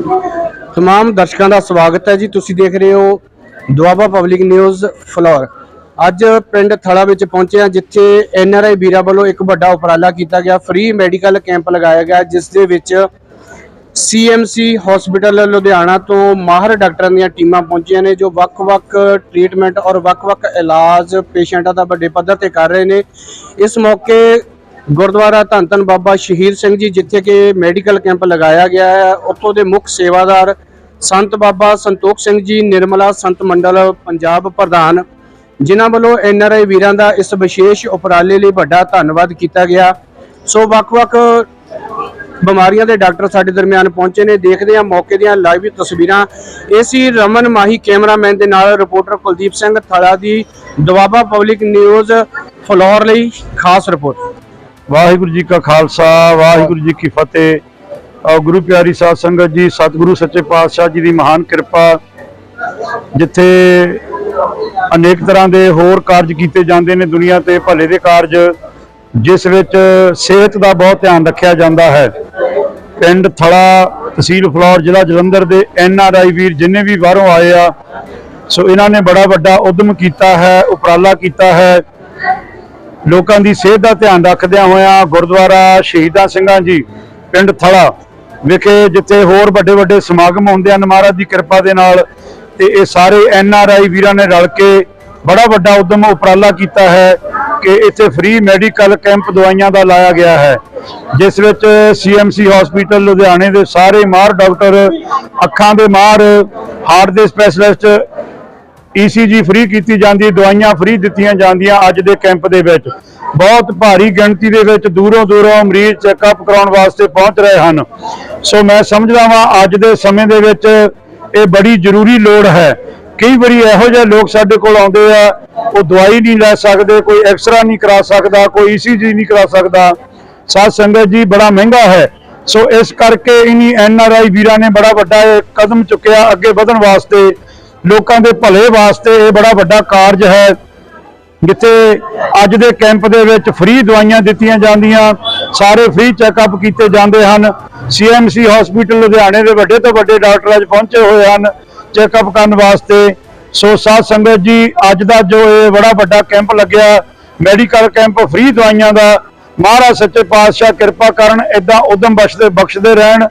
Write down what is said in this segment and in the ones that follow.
ਤਮਾਮ ਦਰਸ਼ਕਾਂ ਦਾ ਸਵਾਗਤ ਹੈ ਜੀ ਤੁਸੀਂ ਦੇਖ ਰਹੇ ਹੋ ਦੁਆਬਾ ਪਬਲਿਕ ਨਿਊਜ਼ ਫਲੋਰ ਅੱਜ ਪਿੰਡ ਥੜਾ ਵਿੱਚ ਪਹੁੰਚੇ ਹਾਂ ਜਿੱਥੇ ਐਨਆਰਆਈ ਵੀਰਾਂ ਵੱਲੋਂ ਇੱਕ ਵੱਡਾ ਉਪਰਾਲਾ ਕੀਤਾ ਗਿਆ ਫ੍ਰੀ ਮੈਡੀਕਲ ਕੈਂਪ ਲਗਾਇਆ ਗਿਆ ਜਿਸ ਦੇ ਵਿੱਚ ਸੀਐਮਸੀ ਹਸਪੀਟਲ ਲੁਧਿਆਣਾ ਤੋਂ ਮਾਹਰ ਡਾਕਟਰਾਂ ਦੀਆਂ ਟੀਮਾਂ ਪਹੁੰਚੀਆਂ ਨੇ ਜੋ ਵੱਖ-ਵੱਖ ਟ੍ਰੀਟਮੈਂਟ ਔਰ ਵੱਖ-ਵੱਖ ਇਲਾਜ ਪੇਸ਼ੈਂਟਾਂ ਦਾ ਵੱਡੇ ਪੱਧਰ ਤੇ ਕਰ ਰਹੇ ਨੇ ਇਸ ਮੌਕੇ ਗੁਰਦੁਆਰਾ ਧੰਨ ਧੰਨ ਬਾਬਾ ਸ਼ਹੀਦ ਸਿੰਘ ਜੀ, ਜਿੱਥੇ ਕਿ ਮੈਡੀਕਲ ਕੈਂਪ ਲਗਾਇਆ ਗਿਆ ਹੈ। ਉੱਥੋਂ ਦੇ ਮੁੱਖ ਸੇਵਾਦਾਰ ਸੰਤ ਬਾਬਾ ਸੰਤੋਖ ਸਿੰਘ ਜੀ, ਨਿਰਮਲਾ ਸੰਤ ਮੰਡਲ ਪੰਜਾਬ ਪ੍ਰਧਾਨ, ਜਿਨ੍ਹਾਂ ਵੱਲੋਂ ਐਨਆਰਆਈ ਵੀਰਾਂ ਦਾ ਇਸ ਵਿਸ਼ੇਸ਼ ਉਪਰਾਲੇ ਲਈ ਵੱਡਾ ਧੰਨਵਾਦ ਕੀਤਾ ਗਿਆ। ਸੋ ਵੱਖ-ਵੱਖ ਬਿਮਾਰੀਆਂ ਦੇ ਡਾਕਟਰ ਸਾਡੇ ਦਰਮਿਆਨ ਪਹੁੰਚੇ ਨੇ। ਦੇਖਦੇ ਹਾਂ ਮੌਕੇ ਦੀਆਂ ਲਾਈਵ ਤਸਵੀਰਾਂ। ਏਸੀ ਰਮਨ ਮਾਹੀ, ਕੈਮਰਾਮੈਨ ਦੇ ਨਾਲ ਰਿਪੋਰਟਰ ਕੁਲਦੀਪ ਸਿੰਘ ਥਲਾ ਦੀ ਦੁਆਬਾ ਪਬਲਿਕ ਨਿਊਜ਼ ਫਲੋਰ ਲਈ ਖਾਸ ਰਿਪੋਰਟ। ਵਾਹਿਗੁਰੂ ਜੀ ਕਾ ਖਾਲਸਾ, ਵਾਹਿਗੁਰੂ ਜੀ ਕੀ ਫਤਿਹ। ਔਰ ਗੁਰੂ ਪਿਆਰੀ ਸਾਧ ਸੰਗਤ ਜੀ, ਸਤਿਗੁਰੂ ਸੱਚੇ ਪਾਤਸ਼ਾਹ ਜੀ ਦੀ ਮਹਾਨ ਕਿਰਪਾ, ਜਿੱਥੇ ਅਨੇਕ ਤਰ੍ਹਾਂ ਦੇ ਹੋਰ ਕਾਰਜ ਕੀਤੇ ਜਾਂਦੇ ਨੇ ਦੁਨੀਆ ਤੇ, ਭਲੇ ਦੇ ਕਾਰਜ, ਜਿਸ ਵਿੱਚ ਸਿਹਤ ਦਾ ਬਹੁਤ ਧਿਆਨ ਰੱਖਿਆ ਜਾਂਦਾ ਹੈ। ਪਿੰਡ ਥਲਾ ਤਹਿਸੀਲ ਫਲੌਰ, ਜ਼ਿਲ੍ਹਾ ਜਲੰਧਰ ਦੇ ਐਨ ਆਰ ਆਈ ਵੀਰ ਜਿੰਨੇ ਵੀ ਬਾਹਰੋਂ ਆਏ ਆ, ਸੋ ਇਹਨਾਂ ਨੇ ਬੜਾ ਵੱਡਾ ਉਦਮ ਕੀਤਾ ਹੈ, ਉਪਰਾਲਾ ਕੀਤਾ ਹੈ। ਲੋਕਾਂ ਦੀ ਸਿਹਤ ਦਾ ਧਿਆਨ ਰੱਖਦਿਆਂ ਹੋਇਆਂ ਗੁਰਦੁਆਰਾ ਸ਼ਹੀਦਾਂ ਸਿੰਘਾਂ ਜੀ, ਪਿੰਡ ਥਲਾ ਵਿਖੇ ਜਿੱਥੇ ਹੋਰ ਵੱਡੇ ਵੱਡੇ ਸਮਾਗਮ ਹੁੰਦੇ ਹਨ, ਮਹਾਰਾਜ ਦੀ ਕਿਰਪਾ ਦੇ ਨਾਲ ਤੇ ਇਹ ਸਾਰੇ ਐਨ ਆਰ ਆਈ ਵੀਰਾਂ ਨੇ ਰਲ ਕੇ ਬੜਾ ਵੱਡਾ ਉਦਮ ਉਪਰਾਲਾ ਕੀਤਾ ਹੈ ਕਿ ਇੱਥੇ ਫ੍ਰੀ ਮੈਡੀਕਲ ਕੈਂਪ ਦਵਾਈਆਂ ਦਾ ਲਾਇਆ ਗਿਆ ਹੈ, ਜਿਸ ਵਿੱਚ ਸੀਐਮਸੀ ਹਸਪੀਟਲ ਲੁਧਿਆਣੇ ਦੇ ਸਾਰੇ ਮਾਹਰ ਡਾਕਟਰ, ਅੱਖਾਂ ਦੇ ਮਾਹਰ ਹਾਰਟ ਦੇ ਸਪੈਸ਼ਲਿਸਟ ਈਸੀਜੀ ਫ੍ਰੀ ਕੀਤੀ ਜਾਂਦੀ, ਦਵਾਈਆਂ ਫ੍ਰੀ ਦਿੱਤੀਆਂ ਜਾਂਦੀਆਂ ਅੱਜ ਦੇ ਕੈਂਪ ਦੇ ਵਿੱਚ। ਬਹੁਤ ਭਾਰੀ ਗਿਣਤੀ ਦੇ ਵਿੱਚ ਦੂਰੋਂ ਦੂਰੋਂ ਮਰੀਜ਼ ਚੈੱਕਅਪ ਕਰਾਉਣ ਵਾਸਤੇ ਪਹੁੰਚ ਰਹੇ ਹਨ। ਸੋ ਮੈਂ ਸਮਝਦਾ ਹਾਂ ਅੱਜ ਦੇ ਸਮੇਂ ਦੇ ਵਿੱਚ ਇਹ ਬੜੀ ਜ਼ਰੂਰੀ ਲੋੜ ਹੈ। ਕਈ ਵਾਰੀ ਇਹੋ ਜਿਹੇ ਲੋਕ ਸਾਡੇ ਕੋਲ ਆਉਂਦੇ ਆ, ਉਹ ਦਵਾਈ ਨਹੀਂ ਲੈ ਸਕਦੇ, ਕੋਈ ਐਕਸਰਾ ਨਹੀਂ ਕਰਾ ਸਕਦਾ, ਕੋਈ ਈਸੀਜੀ ਨਹੀਂ ਕਰਾ ਸਕਦਾ। ਸਾਧ ਸੰਗਤ ਜੀ, ਬੜਾ ਮਹਿੰਗਾ ਹੈ। ਸੋ ਇਸ ਕਰਕੇ ਇਨੀ ਐਨਆਰਆਈ ਵੀਰਾਂ ਨੇ ਬੜਾ ਵੱਡਾ ਕਦਮ ਚੁੱਕਿਆ ਅੱਗੇ ਵਧਣ ਵਾਸਤੇ। ਲੋਕਾਂ ਦੇ ਭਲੇ ਵਾਸਤੇ ਇਹ ਬੜਾ ਵੱਡਾ ਕਾਰਜ ਹੈ, ਜਿੱਥੇ ਅੱਜ ਦੇ ਕੈਂਪ ਦੇ ਵਿੱਚ ਫ੍ਰੀ ਦਵਾਈਆਂ ਦਿੱਤੀਆਂ ਜਾਂਦੀਆਂ, ਸਾਰੇ ਫ੍ਰੀ ਚੈੱਕਅਪ ਕੀਤੇ ਜਾਂਦੇ ਹਨ। ਸੀਐਮਸੀ ਹਸਪੀਟਲ ਲੁਧਿਆਣੇ ਦੇ ਵੱਡੇ ਤੋਂ ਵੱਡੇ ਡਾਕਟਰ ਅੱਜ ਪਹੁੰਚੇ ਹੋਏ ਹਨ ਚੈੱਕਅਪ ਕਰਨ ਵਾਸਤੇ। ਸੋ ਸਾਧ ਸੰਗਤ ਜੀ, ਅੱਜ ਦਾ ਜੋ ਇਹ ਬੜਾ ਵੱਡਾ ਕੈਂਪ ਲੱਗਿਆ ਮੈਡੀਕਲ ਕੈਂਪ ਫ੍ਰੀ ਦਵਾਈਆਂ ਦਾ, ਮਹਾਰਾਜ ਸੱਚੇ ਪਾਤਸ਼ਾਹ ਕਿਰਪਾ ਕਰਨ ਇਦਾਂ ਉਦਮ ਬਖਸ਼ਦੇ ਬਖਸ਼ਦੇ ਰਹਿਣ,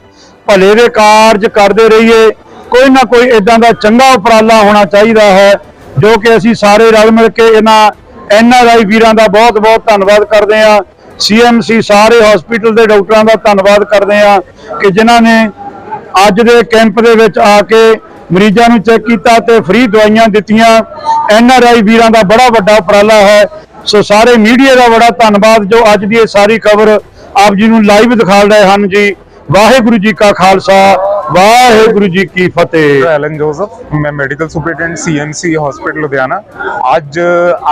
ਭਲੇ ਦੇ ਕਾਰਜ ਕਰਦੇ ਰਹੀਏ। ਕੋਈ ਨਾ ਕੋਈ ਇਦਾਂ ਦਾ ਚੰਗਾ ਉਪਰਾਲਾ ਹੋਣਾ ਚਾਹੀਦਾ ਹੈ, ਜੋ ਕਿ ਅਸੀਂ ਸਾਰੇ ਰਲ ਮਿਲ ਕੇ ਇਹਨਾਂ ਐਨਆਰਆਈ ਵੀਰਾਂ ਦਾ ਬਹੁਤ ਬਹੁਤ ਧੰਨਵਾਦ ਕਰਦੇ ਹਾਂ। ਸੀਐਮਸੀ ਸਾਰੇ ਹਸਪੀਟਲ ਦੇ ਡਾਕਟਰਾਂ ਦਾ ਧੰਨਵਾਦ ਕਰਦੇ ਹਾਂ ਕਿ ਜਿਨ੍ਹਾਂ ਨੇ ਅੱਜ ਦੇ ਕੈਂਪ ਦੇ ਵਿੱਚ ਆ ਕੇ ਮਰੀਜ਼ਾਂ ਨੂੰ ਚੈੱਕ ਕੀਤਾ ਤੇ ਫ੍ਰੀ ਦਵਾਈਆਂ ਦਿੱਤੀਆਂ। ਐਨਆਰਆਈ ਵੀਰਾਂ ਦਾ ਬੜਾ ਵੱਡਾ ਉਪਰਾਲਾ ਹੈ। ਸੋ ਸਾਰੇ ਮੀਡੀਆ ਦਾ ਬੜਾ ਧੰਨਵਾਦ ਜੋ ਅੱਜ ਦੀ ਇਹ ਸਾਰੀ ਖਬਰ ਆਪ ਜੀ ਨੂੰ ਲਾਈਵ ਦਿਖਾ ਰਹੇ ਹਨ ਜੀ। ਵਾਹਿਗੁਰੂ ਜੀ ਕਾ ਖਾਲਸਾ। ਵਾਹਿਗੁਰੂ ਜੀ ਕੀ ਫਤਿਹ। ਐਲਨ ਜੋਸਫ ਮੈਂ medical superintendent CMC hospital Ludhiana. ਅੱਜ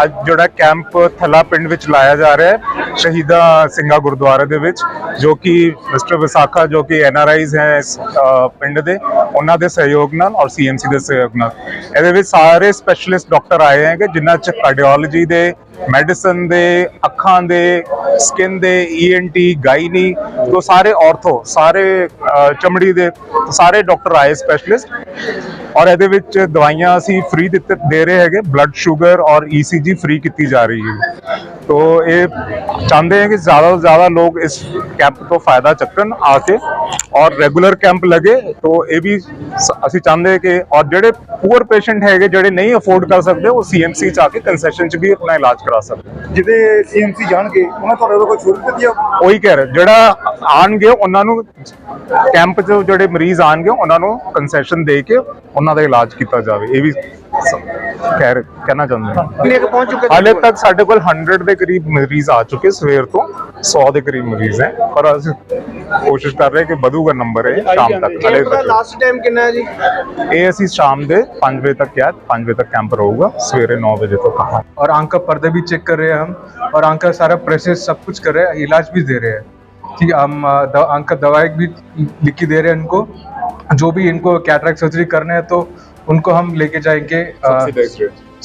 ਅੱਜ ਜਿਹੜਾ ਕੈਂਪ ਥਲਾ ਪਿੰਡ ਵਿੱਚ ਲਾਇਆ ਜਾ ਰਿਹਾ ਹੈ ਸ਼ਹੀਦਾਂ ਸਿੰਘਾ ਗੁਰਦੁਆਰੇ ਦੇ ਵਿੱਚ ਜੋ ਕਿ ਮਿਸਟਰ ਵਿਸਾਖਾ ਜੋ ਕਿ ਐਨਆਰਆਈਜ਼ ਹੈ ਇਸ ਅ, ਪਿੰਡ ਦੇ। ਉਹਨਾਂ ਦੇ ਸਹਿਯੋਗ ਨਾਲ ਔਰ ਸੀਐਮਸੀ ਦੇ ਸਹਿਯੋਗ ਨਾਲ। ਇਹਦੇ ਵਿੱਚ ਸਾਰੇ ਸਪੈਸ਼ਲਿਸਟ ਡਾਕਟਰ ਆਏ ਹੈਗੇ, ਜਿਨ੍ਹਾਂ ਚ ਕਾਰਡੀਓਲੋਜੀ ਦੇ ਮੈਡੀਸਨ ਦੇ, ਅੱਖਾਂ ਦੇ ਸਕਿਨ ਦੇ ਈਐਨਟੀ ਗਾਇਨੀ ਤੋਂ ਸਾਰੇ ਆਰਥੋ ਸਾਰੇ ਚਮੜੀ ਦੇ ਸਾਰੇ ਡਾਕਟਰ ਆਏ ਸਪੈਸ਼ਲਿਸਟ ਔਰ ਇਹਦੇ ਵਿੱਚ ਦਵਾਈਆਂ ਅਸੀਂ ਫ੍ਰੀ ਦਿੱਤੇ ਦੇ ਰਹੇ ਹੈਗੇ ਬਲੱਡ ਸ਼ੂਗਰ ਔਰ ECG ਫ੍ਰੀ ਕੀਤੀ ਜਾ ਰਹੀ ਹੈ। ਤੋ ਇਹ ਚਾਹੁੰਦੇ ਹਾਂ ਕਿ ਜ਼ਿਆਦਾ ਤੋਂ ਜ਼ਿਆਦਾ ਲੋਕ ਇਸ ਕੈਂਪ ਤੋਂ ਫਾਇਦਾ ਚੱਕਣ ਆ ਕੇ ਔਰ ਰੈਗੂਲਰ ਕੈਂਪ ਲਗੇ। ਤੋ ਇਹ ਵੀ ਅਸੀਂ ਚਾਹੁੰਦੇ ਹਾਂ ਕਿ ਔਰ ਜਿਹੜੇ ਪੂਅਰ ਪੇਸ਼ੈਂਟ ਹੈਗੇ ਜਿਹੜੇ ਨਹੀਂ ਅਫੋਰਡ ਕਰ ਸਕਦੇ ਉਹ ਸੀਐਮਸੀ ਚ ਆ ਕੇ ਕਨਸੈਸ਼ਨ ਚ ਵੀ ਆਪਣਾ ਇਲਾਜ ਕਰਾ ਸਕਦੇ। ਜਿਹਦੇ ਸੀਐਮਸੀ ਜਾਣਗੇ ਉਹਨਾਂ ਤੋਂ ਕੋਈ ਛੂਟ ਦਿੱਤੀ ਆ ਉਹੀ ਕਹਿ ਰਿਹਾ ਜਿਹੜਾ ਆਣਗੇ ਉਹਨਾਂ ਨੂੰ ਕੈਂਪ 'ਚ ਜਿਹੜੇ ਮਰੀਜ਼ ਆਣਗੇ ਉਹਨਾਂ ਨੂੰ ਕਨਸੈਸ਼ਨ ਦੇ ਕੇ ਉਹਨਾਂ ਦਾ ਇਲਾਜ ਕੀਤਾ ਜਾਵੇ ਇਹ ਵੀ ਸ- ਕਹਿ ਰਹੇ- ਕਹਿਣਾ ਚਾਹੁੰਦੇ ਹਾਂ ਕਿੰਨੇ ਕੁ ਪਹੁੰਚ ਚੁੱਕੇ ਹਾਲੇ ਤੱਕ ਸਾਡੇ ਕੋਲ 100 ਦੇ ਕਰੀਬ ਮਰੀਜ਼ ਆ ਚੁੱਕੇ ਸਵੇਰ ਤੋਂ 100 ਦੇ ਕਰੀਬ ਮਰੀਜ਼ ਹੈ ਪਰ ਅਸੀਂ ਕੋਸ਼ਿਸ਼ ਕਰ ਰਹੇ ਕਿ ਵਧੂਗਾ ਨੰਬਰ ਇਹ ਸ਼ਾਮ ਤੱਕ ਹਲੇ ਕੈਂਪ ਦਾ ਤੱਕ ਲਾਸਟ ਟਾਈਮ ਕਿੰਨਾ ਹੈ ਜੀ ਇਹ ਅਸੀਂ ਸ਼ਾਮ ਦੇ 5 ਵਜੇ ਤੱਕ ਕਿਹਾ 5 ਵਜੇ ਤੱਕ ਕੈਂਪ ਰਹੂਗਾ ਸਵੇਰੇ 9 ਵਜੇ ਤੋਂ ਕਹਾ और आंख का पर्दा भी चेक कर रहे हैं हम और आंख का सारा प्रोसेस सब कुछ कर रहे हैं इलाज भी दे रहे हैं ठीक है हम अ, द- आंख का दवाई भी लिख के दे रहे हैं इनको जो भी इनको कैटरेक्ट सर्जरी करने हैं तो उनको हम लेके जाएँगे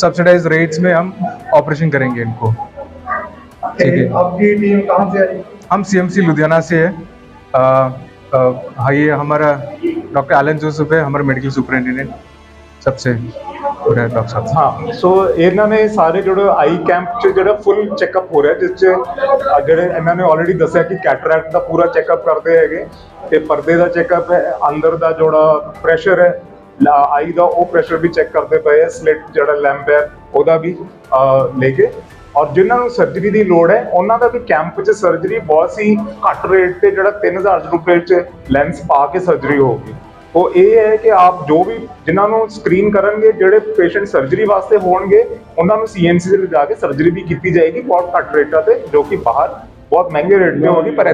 सब्सिडाइज रेट्स में हम ऑपरेशन करेंगे इनको। ठीक है। आपकी टीम कहाँ से आई हम सीएमसी लुधियाना से है। अ, हाँ ये हमारा डॉक्टर एलन जोसेफ है हमारे मेडिकल सुपरिटेंडेंट सबसे। ਸੋ ਇਹਨਾਂ ਨੇ ਸਾਰੇ ਚੈੱਕਅਪ ਕਰਦੇ ਹੈਗੇ, ਤੇ ਪਰਦੇ ਚੈੱਕਅਪ ਅੰਦਰ ਦਾ ਜਿਹੜਾ ਪ੍ਰੈਸ਼ਰ ਹੈ ਆਈ ਦਾ, ਉਹ ਪ੍ਰੈਸ਼ਰ ਵੀ ਚੈੱਕ ਕਰਦੇ ਪਏ ਆ ਸਲਿਟ ਜਿਹੜਾ ਲੈਂਪ ਹੈ, ਉਹਦਾ ਵੀ ਲੈ ਕੇ। ਔਰ ਜਿਨ੍ਹਾਂ ਨੂੰ ਸਰਜਰੀ ਦੀ ਲੋੜ ਹੈ, ਉਹਨਾਂ ਦਾ ਵੀ ਕੈਂਪ 'ਚ ਸਰਜਰੀ ਬਹੁਤ ਹੀ ਘੱਟ ਰੇਟ ਤੇ ਜਿਹੜਾ 3000 ਰੁਪਏ 'ਚ ਲੈਂਸ ਪਾ ਕੇ ਸਰਜਰੀ ਹੋਊਗੀ। ਉਹ ਇਹ ਹੈ ਕਿ ਆਪ ਜੋ ਵੀ ਜਿਨ੍ਹਾਂ ਨੂੰ ਸਕਰੀਨ ਕਰਨਗੇ, ਜਿਹੜੇ ਪੇਸ਼ੈਂਟ ਸਰਜਰੀ ਵਾਸਤੇ ਹੋਣਗੇ, ਉਹਨਾਂ ਨੂੰ ਸੀਐਮਸੀ ਦੇ ਲਿਜਾ ਕੇ ਸਰਜਰੀ ਵੀ ਕੀਤੀ ਜਾਏਗੀ ਬਹੁਤ ਘੱਟ ਰੇਟਾਂ ਤੇ, ਜੋ ਕਿ ਬਾਹਰ ਬਹੁਤ ਮਹਿੰਗੇ ਰੇਟ ਤੇ ਹੋਗੀ ਪਰ